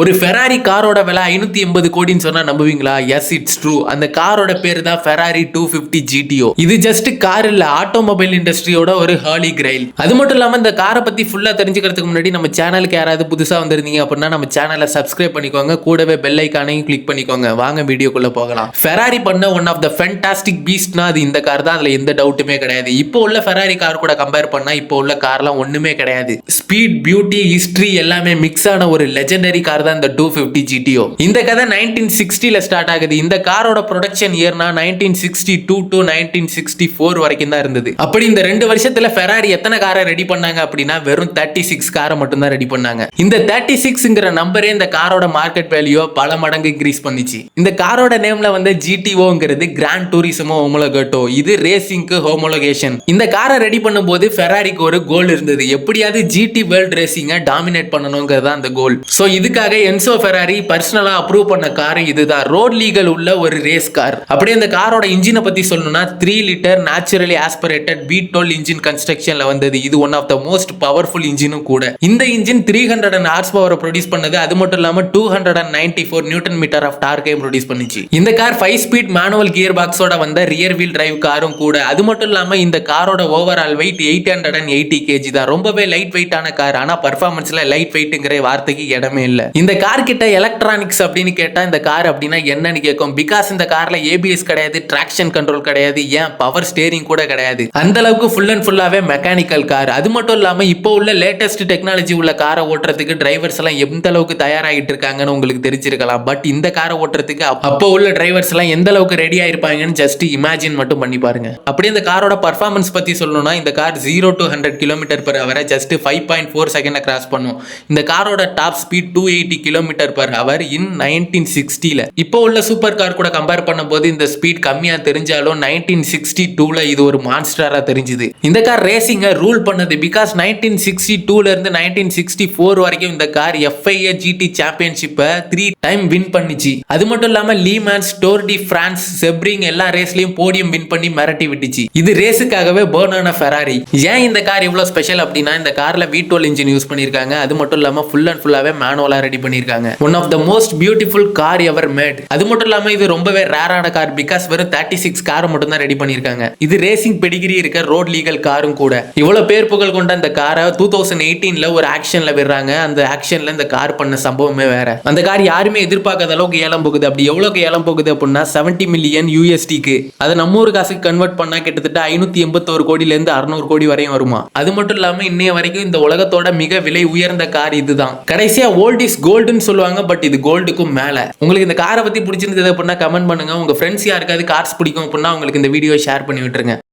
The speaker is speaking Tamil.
ஒரு ஃபெராரி காரோட விலை ஐநூத்தி எண்பது கோடின்னு சொன்னா நம்புவீங்களா? எஸ் இட்ஸ் ட்ரூ அந்த காரோட பேர் தான் ஃபெராரி டூ பிப்டி ஜிடிஓ இது ஜஸ்ட் கார் இல்ல ஆட்டோமொபைல் இண்டஸ்ட்ரியோட ஒரு ஹாலி கிரைல் அது மட்டும் இல்லாம இந்த காரை பத்தி ஃபுல்லா தெரிஞ்சுக்கிறதுக்கு முன்னாடி நம்ம சேனலுக்கு யாராவது புதுசா வந்திருந்தீங்க அப்படின்னா நம்ம சேனலை சப்ஸ்கிரைப் பண்ணிக்கோங்க. கூடவே பெல் ஐக்கானையும் கிளிக் பண்ணிக்கோங்க. வாங்க வீடியோக்குள்ள போகலாம். ஃபெராரி பண்ண ஒன் ஆஃப் த ஃபென்டாஸ்டிக் பீஸ்ட்னா அது இந்த கார் தான். அதுல எந்த டவுட்டுமே கிடையாது. இப்போ உள்ள ஃபெராரி கார் கூட கம்பேர் பண்ணா இப்போ உள்ள கார்லாம் ஒண்ணுமே கிடையாது. ஸ்பீட் பியூட்டி ஹிஸ்டரி எல்லாமே மிக்ஸ் ஆன ஒரு லெஜெண்டரி கார் கார் தான் இந்த டூ பிப்டி ஜிடிஓ இந்த கதை நைன்டீன் சிக்ஸ்டியில் ஸ்டார்ட் ஆகுது. இந்த காரோட production இயர்னா nineteen sixty two to nineteen sixty four வரைக்கும் தான் இருந்தது. அப்படி இந்த ரெண்டு வருஷத்தில் ஃபெராரி எத்தனை காரை ரெடி பண்ணாங்க அப்படின்னா வெறும் தேர்ட்டி சிக்ஸ் காரை மட்டும் தான் ரெடி பண்ணாங்க. இந்த தேர்ட்டி சிக்ஸ்ங்கிற நம்பரே இந்த காரோட மார்க்கெட் வேல்யூ பல மடங்கு இன்க்ரீஸ் பண்ணிச்சு. இந்த காரோட நேம்ல வந்து ஜிடிஓங்கிறது கிராண்ட் டூரிசமோ ஹோமோலோகேட்டோ இது ரேசிங்க்கு ஹோமோலோகேஷன் இந்த காரை ரெடி பண்ணும்போது ஃபெராரிக்கு ஒரு கோல் இருந்தது. எப்படியாவது ஜிடி வேர்ல்ட் ரேசிங்கை டாமினேட் பண்ணணுங்கிறது அந்த கோல் ஸோ இதுக்காக என்சோ ஃபெராரி பர்சனலா அப்ரூவ் பண்ண கார் இதுதான். ரோட் லீகல் உள்ள ஒரு ரேஸ் கார் அப்படியே இந்த காரோட இன்ஜினை பத்தி சொல்லணும்னா three litre naturally aspirated V twelve engine கன்ஸ்ட்ரக்ஷன்ல வந்தது. இது one of the most powerful இன்ஜினும் கூட. இந்த engine three hundred and horse பவரை ப்ரொடியூஸ் பண்ணது. அது மட்டும் இல்லாம two hundred and ninety four newton metre of டார்க்கையும் produce பண்ணிச்சு. இந்த car five speed manual gear பாக்ஸோட வந்த ரியர் வீல் டிரைவ் காரும் கூட. அது மட்டும் இல்லாம இந்த காரோட overall weight eight hundred and eighty KG தான். ரொம்பவே லைட் வெயிட்டான கார் ஆனா பர்ஃபார்மன்ஸ்ல லைட் வெயிட்டுங்கிற வார்த்தைக்கு இடமே இல்லை. இந்த கார் கிட்ட எலக்ட்ரானிக்ஸ் அப்படின்னு கேட்டால் இந்த கார் அப்படின்னா என்னன்னு கேட்கும். பிகாஸ் இந்த காரில் ஏபிஎஸ் கிடையாது டிராக்ஷன் கண்ட்ரோல் கிடையாது ஏன்? பவர் ஸ்டேரிங் கூட கிடையாது. அந்த அளவுக்கு ஃபுல் அண்ட் ஃபுல்லாகவே மெக்கானிக்கல் கார் அது மட்டும் இல்லாமல் இப்போ உள்ள லேட்டஸ்ட் டெக்னாலஜி உள்ள காரை ஓட்டுறதுக்கு டிரைவர்ஸ் எல்லாம் எந்த அளவுக்கு தயாராகிட்டு இருக்காங்கன்னு உங்களுக்கு தெரிஞ்சிருக்கலாம். பட் இந்த காரை ஓட்டுறதுக்கு அப்போ உள்ள டிரைவர்ஸ் எல்லாம் எந்த அளவுக்கு ரெடி ஆயிருப்பாங்கன்னு ஜஸ்ட் இமேஜின் மட்டும் பண்ணி பாருங்க. அப்படியே இந்த காரோட பர்ஃபார்மன்ஸ் பத்தி சொல்லணும்னா இந்த car zero to hundred kilometre per அவரை just five point four second cross பண்ணும். இந்த காரோட top speed two eight eighty kilometre per hour in nineteen சிக்ஸ்டியில் இப்போ உள்ள சூப்பர் கார் கூட கம்பேர் பண்ணும்போது இந்த ஸ்பீட் கம்மியா தெரிஞ்சாலும் நைன்டீன் சிக்ஸ்டி டூல இது ஒரு மான்ஸ்டரா தெரிஞ்சுது. இந்த கார் ரேசிங்கை ரூல் பண்ணது பிகாஸ் நைன்டீன் சிக்ஸ்டி டூல இருந்து நைன்டீன் சிக்ஸ்டி ஃபோர் வரைக்கும் இந்த கார் எஃப்ஐஏ ஜிடி சாம்பியன்ஷிப்பை த்ரீ டைம் வின் பண்ணிச்சு. அது மட்டும் இல்லாம Le Mans Tour de France Sebring எல்லா ரேஸ்லயும் போடியம் வின் பண்ணி மிரட்டி விட்டுச்சு. இது ரேஸுக்காகவே பேர்ன் ஆன ஃபெராரி ஏன் இந்த கார் இவ்வளவு ஸ்பெஷல் அப்படின்னா இந்த கார்ல வீ டுவெல் இன்ஜின் யூஸ் பண்ணிருக்காங்க. அது மட்டும் இல்லாம ஃபுல் அண்ட் ஃபுல்லாவே மேனுவலா ரெடி பண்ணிருக்காங்க one of the most beautiful car ever made அது மட்டும் இல்லாம இது ரொம்பவே ரேரான கார் பிகாஸ் வெறும் தேர்ட்டி சிக்ஸ் காரை மட்டும் தான் ரெடி பண்ணியிருக்காங்க. இது ரேசிங் பெடிகிரி இருக்க ரோட் லீகல் காரும் கூட. இவ்வளோ பேர் புகழ் கொண்ட அந்த காரை டூ தௌசண்ட் எயிட்டீன்ல ஒரு ஆக்ஷன்ல விடுறாங்க. அந்த ஆக்ஷன்ல இந்த கார் பண்ண சம்பவமே வேற. அந்த கார் யாருமே எதிர்பார்க்காத அளவுக்கு ஏலம் போகுது. அப்படி எவ்வளவு ஏலம் போகுது அப்படின்னா செவன்டி மில்லியன் யூஎஸ்டிக்கு அதை நம்ம ஊர் காசுக்கு கன்வெர்ட் பண்ணா கிட்டத்தட்ட ஐநூத்தி எண்பத்தோரு கோடியில இருந்து அறுநூறு கோடி வரையும் வருமா? அது மட்டும் இல்லாம இன்னைய வரைக்கும் இந்த உலகத்தோட மிக விலை உயர்ந்த கார் இதுதான். கடைசியா ஓல்ட் இஸ் கோல்டுன்னு சொல்லுவாங்க பட் இது கோல்டுக்கும் மேலே. உங்களுக்கு இந்த காரை பற்றி பிடிச்சிருந்தது அப்படின்னா கமெண்ட் பண்ணுங்க. உங்கள் ஃப்ரெண்ட்ஸ் யாருக்காவது கார்ஸ் பிடிக்கும் அப்படின்னா உங்களுக்கு இந்த வீடியோ ஷேர் பண்ணி விட்டுருங்க.